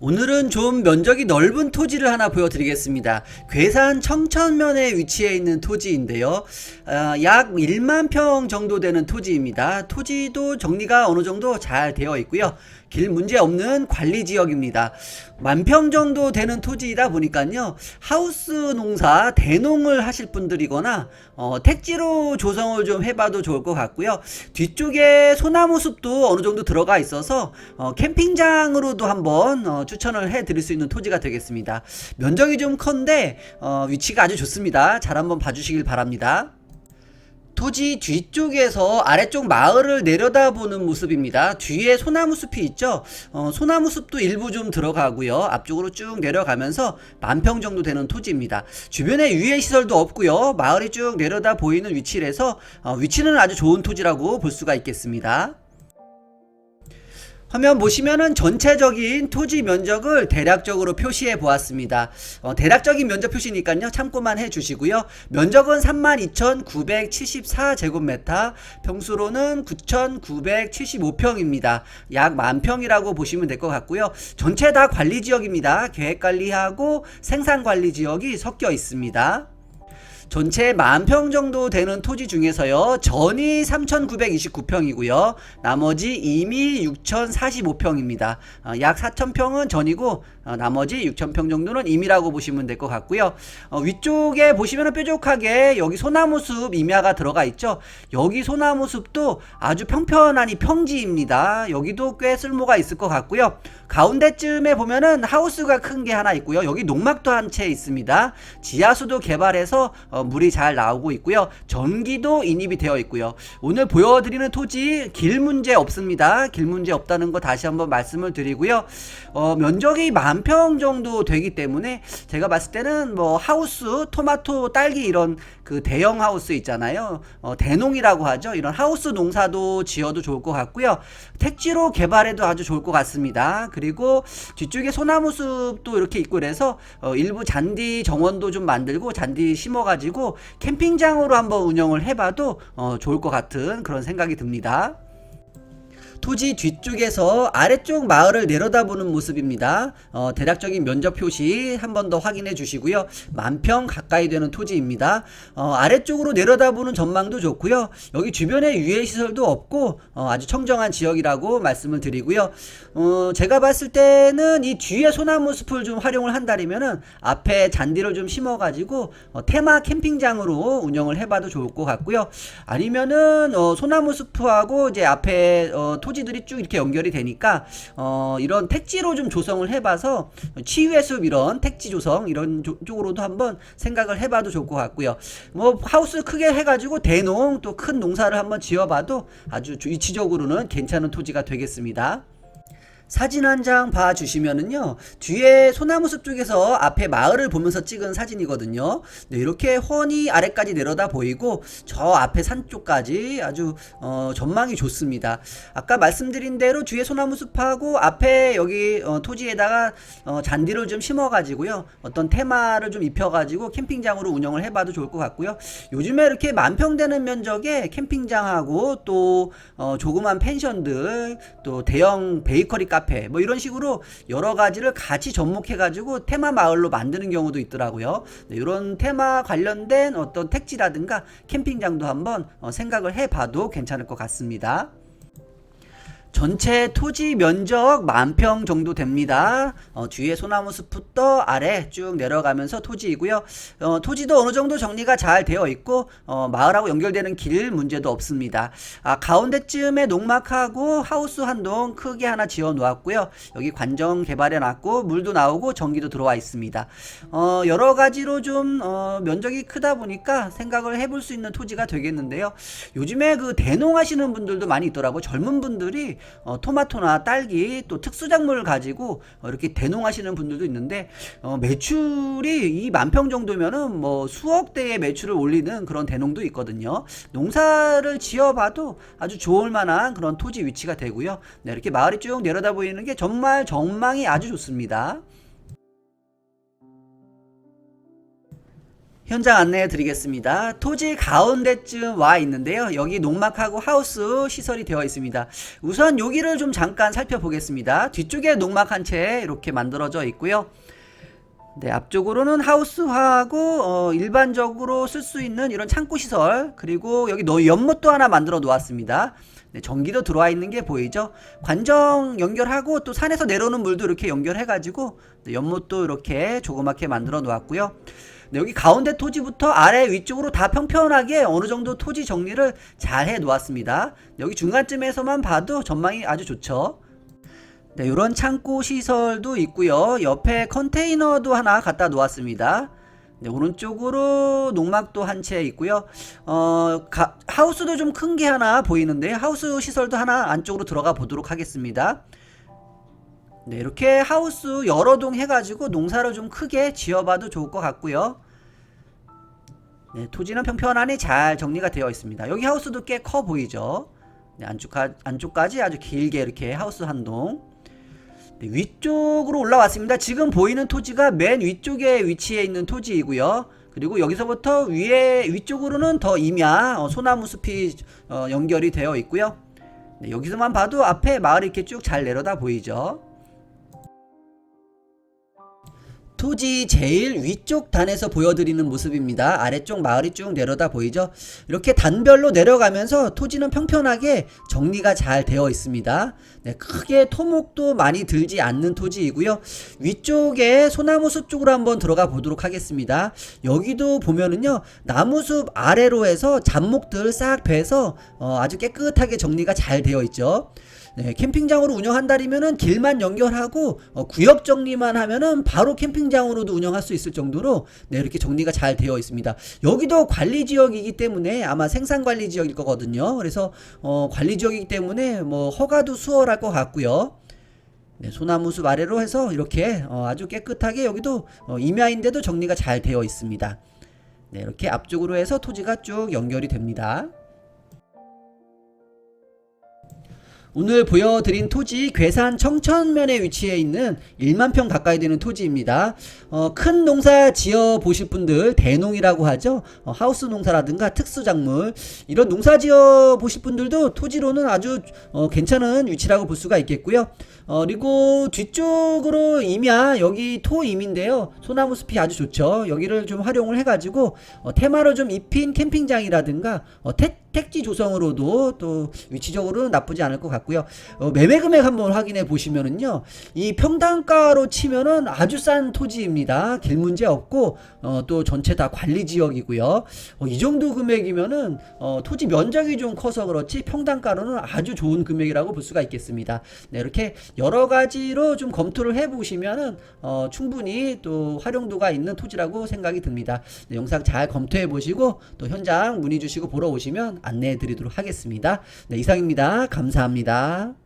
오늘은 좀 면적이 넓은 토지를 하나 보여드리겠습니다. 괴산 청천면에 위치해 있는 토지인데요. 아, 약 1만 평 정도 되는 토지입니다. 토지도 정리가 어느 정도 잘 되어 있고요. 길 문제 없는 관리 지역입니다. 만평 정도 되는 토지이다 보니까요. 하우스 농사 대농을 하실 분들이거나 어, 택지로 조성을 좀 해봐도 좋을 것 같고요. 뒤쪽에 소나무 숲도 어느 정도 들어가 있어서 어, 캠핑장으로도 한번 어, 추천을 해드릴 수 있는 토지가 되겠습니다. 면적이 좀 큰데 어, 위치가 아주 좋습니다. 잘 한번 봐주시길 바랍니다. 토지 뒤쪽에서 아래쪽 마을을 내려다보는 모습입니다. 뒤에 소나무 숲이 있죠. 어, 소나무 숲도 일부 좀 들어가고요. 앞쪽으로 쭉 내려가면서 만평 정도 되는 토지입니다. 주변에 유해 시설도 없고요. 마을이 쭉 내려다 보이는 위치라서 어, 위치는 아주 좋은 토지라고 볼 수가 있겠습니다. 화면 보시면은 전체적인 토지 면적을 대략적으로 표시해 보았습니다. 어, 대략적인 면적 표시니까요. 참고만 해 주시고요. 면적은 32,974제곱미터, 평수로는 9,975평입니다. 약 만평이라고 보시면 될 것 같고요. 전체 다 관리 지역입니다. 계획 관리하고 생산 관리 지역이 섞여 있습니다. 전체 만 평 정도 되는 토지 중에서요. 전이 3,929평이고요. 나머지 임이 6,045평입니다. 어, 약 4,000평은 전이고 어, 나머지 6,000평 정도는 임이라고 보시면 될 것 같고요. 어, 위쪽에 보시면 뾰족하게 여기 소나무 숲 임야가 들어가 있죠. 여기 소나무 숲도 아주 평편하니 평지입니다. 여기도 꽤 쓸모가 있을 것 같고요. 가운데쯤에 보면은 하우스가 큰 게 하나 있고요. 여기 농막도 한 채 있습니다. 지하수도 개발해서 어, 물이 잘 나오고 있고요. 전기도 인입이 되어 있고요. 오늘 보여드리는 토지 길 문제 없습니다. 길 문제 없다는 거 다시 한번 말씀을 드리고요. 어, 면적이 만평 정도 되기 때문에 제가 봤을 때는 뭐 하우스, 토마토, 딸기 이런 그 대형 하우스 있잖아요. 어, 대농이라고 하죠. 이런 하우스 농사도 지어도 좋을 것 같고요. 택지로 개발해도 아주 좋을 것 같습니다. 그리고 뒤쪽에 소나무 숲도 이렇게 있고 그래서 어, 일부 잔디 정원도 좀 만들고 잔디 심어가지고 캠핑장으로 한번 운영을 해봐도 어, 좋을 것 같은 그런 생각이 듭니다. 토지 뒤쪽에서 아래쪽 마을을 내려다보는 모습입니다. 어, 대략적인 면적 표시 한 번 더 확인해 주시고요. 만평 가까이 되는 토지입니다. 어, 아래쪽으로 내려다보는 전망도 좋고요. 여기 주변에 유해 시설도 없고 어, 아주 청정한 지역이라고 말씀을 드리고요. 어, 제가 봤을 때는 이 뒤에 소나무 숲을 좀 활용을 한다면은 앞에 잔디를 좀 심어가지고 어, 테마 캠핑장으로 운영을 해봐도 좋을 것 같고요. 아니면은 어, 소나무 숲하고 이제 앞에 어, 토지들이 쭉 이렇게 연결이 되니까 어, 이런 택지로 좀 조성을 해봐서 치유의 숲 이런 택지 조성 이런 조- 쪽으로도 한번 생각을 해봐도 좋을 것 같고요. 뭐 하우스 크게 해가지고 대농 또 큰 농사를 한번 지어봐도 아주 주- 위치적으로는 괜찮은 토지가 되겠습니다. 사진 한 장 봐주시면은요 뒤에 소나무 숲 쪽에서 앞에 마을을 보면서 찍은 사진이거든요. 네, 이렇게 훤히 아래까지 내려다 보이고 저 앞에 산 쪽까지 아주 어, 전망이 좋습니다. 아까 말씀드린 대로 뒤에 소나무 숲하고 앞에 여기 어, 토지에다가 어, 잔디를 좀 심어 가지고요. 어떤 테마를 좀 입혀 가지고 캠핑장으로 운영을 해봐도 좋을 것 같고요. 요즘에 이렇게 만평 되는 면적에 캠핑장하고 또 어, 조그만 펜션들 또 대형 베이커리 카페 뭐 이런 식으로 여러 가지를 같이 접목해 가지고 테마 마을로 만드는 경우도 있더라고요. 네, 이런 테마 관련된 어떤 택지라든가 캠핑장도 한번 어, 생각을 해봐도 괜찮을 것 같습니다. 전체 토지 면적 만평 정도 됩니다. 어, 뒤에 소나무 숲부터 아래 쭉 내려가면서 토지이고요. 어, 토지도 어느 정도 정리가 잘 되어 있고 어, 마을하고 연결되는 길 문제도 없습니다. 아, 가운데쯤에 농막하고 하우스 한 동 크게 하나 지어 놓았고요. 여기 관정 개발해 놨고 물도 나오고 전기도 들어와 있습니다. 어, 여러 가지로 좀 어, 면적이 크다 보니까 생각을 해볼 수 있는 토지가 되겠는데요. 요즘에 그 대농하시는 분들도 많이 있더라고. 젊은 분들이 어, 토마토나 딸기 또 특수작물을 가지고 어, 이렇게 대농하시는 분들도 있는데 어, 매출이 이 만 평 정도면은 뭐 수억 대의 매출을 올리는 그런 대농도 있거든요. 농사를 지어봐도 아주 좋을 만한 그런 토지 위치가 되고요. 네, 이렇게 마을이 쭉 내려다 보이는 게 정말 전망이 아주 좋습니다. 현장 안내해 드리겠습니다. 토지 가운데쯤 와 있는데요. 여기 농막하고 하우스 시설이 되어 있습니다. 우선 여기를 좀 잠깐 살펴보겠습니다. 뒤쪽에 농막 한 채 이렇게 만들어져 있고요. 네, 앞쪽으로는 하우스하고 어, 일반적으로 쓸 수 있는 이런 창고 시설 그리고 여기 노 연못도 하나 만들어 놓았습니다. 네, 전기도 들어와 있는 게 보이죠? 관정 연결하고 또 산에서 내려오는 물도 이렇게 연결해가지고 네, 연못도 이렇게 조그맣게 만들어 놓았고요. 네, 여기 가운데 토지부터 아래 위쪽으로 다 평평하게 어느 정도 토지 정리를 잘 해 놓았습니다. 여기 중간쯤에서만 봐도 전망이 아주 좋죠. 네, 이런 창고 시설도 있고요. 옆에 컨테이너도 하나 갖다 놓았습니다. 네, 오른쪽으로 농막도 한 채 있고요. 어, 가- 하우스도 좀 큰 게 하나 보이는데 하우스 시설도 하나 안쪽으로 들어가 보도록 하겠습니다. 네, 이렇게 하우스 여러 동 해가지고 농사를 좀 크게 지어봐도 좋을 것 같고요. 네, 토지는 평평하니 잘 정리가 되어 있습니다. 여기 하우스도 꽤 커 보이죠? 네, 안쪽까, 안쪽까지 아주 길게 이렇게 하우스 한 동. 네, 위쪽으로 올라왔습니다. 지금 보이는 토지가 맨 위쪽에 위치해 있는 토지이고요. 그리고 여기서부터 위에 위쪽으로는 더 임야 어, 소나무 숲이 어, 연결이 되어 있고요. 네, 여기서만 봐도 앞에 마을이 이렇게 쭉 잘 내려다 보이죠. 토지 제일 위쪽 단에서 보여드리는 모습입니다. 아래쪽 마을이 쭉 내려다 보이죠? 이렇게 단별로 내려가면서 토지는 평평하게 정리가 잘 되어 있습니다. 네, 크게 토목도 많이 들지 않는 토지이고요. 위쪽에 소나무 숲 쪽으로 한번 들어가 보도록 하겠습니다. 여기도 보면은요, 나무숲 아래로 해서 잡목들 싹 베서 어, 아주 깨끗하게 정리가 잘 되어 있죠. 네, 캠핑장으로 운영한다면은 길만 연결하고 어, 구역 정리만 하면은 바로 캠핑장으로도 운영할 수 있을 정도로 네, 이렇게 정리가 잘 되어 있습니다. 여기도 관리 지역이기 때문에 아마 생산 관리 지역일 거거든요. 그래서 어, 관리 지역이기 때문에 뭐 허가도 수월할 것 같고요. 네, 소나무 숲 아래로 해서 이렇게 어, 아주 깨끗하게 여기도 어, 임야인데도 정리가 잘 되어 있습니다. 네, 이렇게 앞쪽으로 해서 토지가 쭉 연결이 됩니다. 오늘 보여드린 토지 괴산 청천면에 위치해 있는 1만 평 가까이 되는 토지입니다. 어, 큰 농사 지어 보실 분들 대농이라고 하죠. 어, 하우스 농사라든가 특수작물 이런 농사 지어 보실 분들도 토지로는 아주 어, 괜찮은 위치라고 볼 수가 있겠고요. 어, 그리고 뒤쪽으로 임야 여기 토임인데요. 소나무 숲이 아주 좋죠. 여기를 좀 활용을 해가지고 어, 테마로 좀 입힌 캠핑장이라든가 어, 택, 택지 조성으로도 또 위치적으로는 나쁘지 않을 것 같고 요. 어, 매매 금액 한번 확인해 보시면은요, 이 평당가로 치면은 아주 싼 토지입니다. 길 문제 없고 어, 또 전체 다 관리 지역이고요. 어, 이 정도 금액이면은 어, 토지 면적이 좀 커서 그렇지 평당가로는 아주 좋은 금액이라고 볼 수가 있겠습니다. 네, 이렇게 여러 가지로 좀 검토를 해 보시면은 어, 충분히 또 활용도가 있는 토지라고 생각이 듭니다. 네, 영상 잘 검토해 보시고 또 현장 문의 주시고 보러 오시면 안내해 드리도록 하겠습니다. 네, 이상입니다. 감사합니다.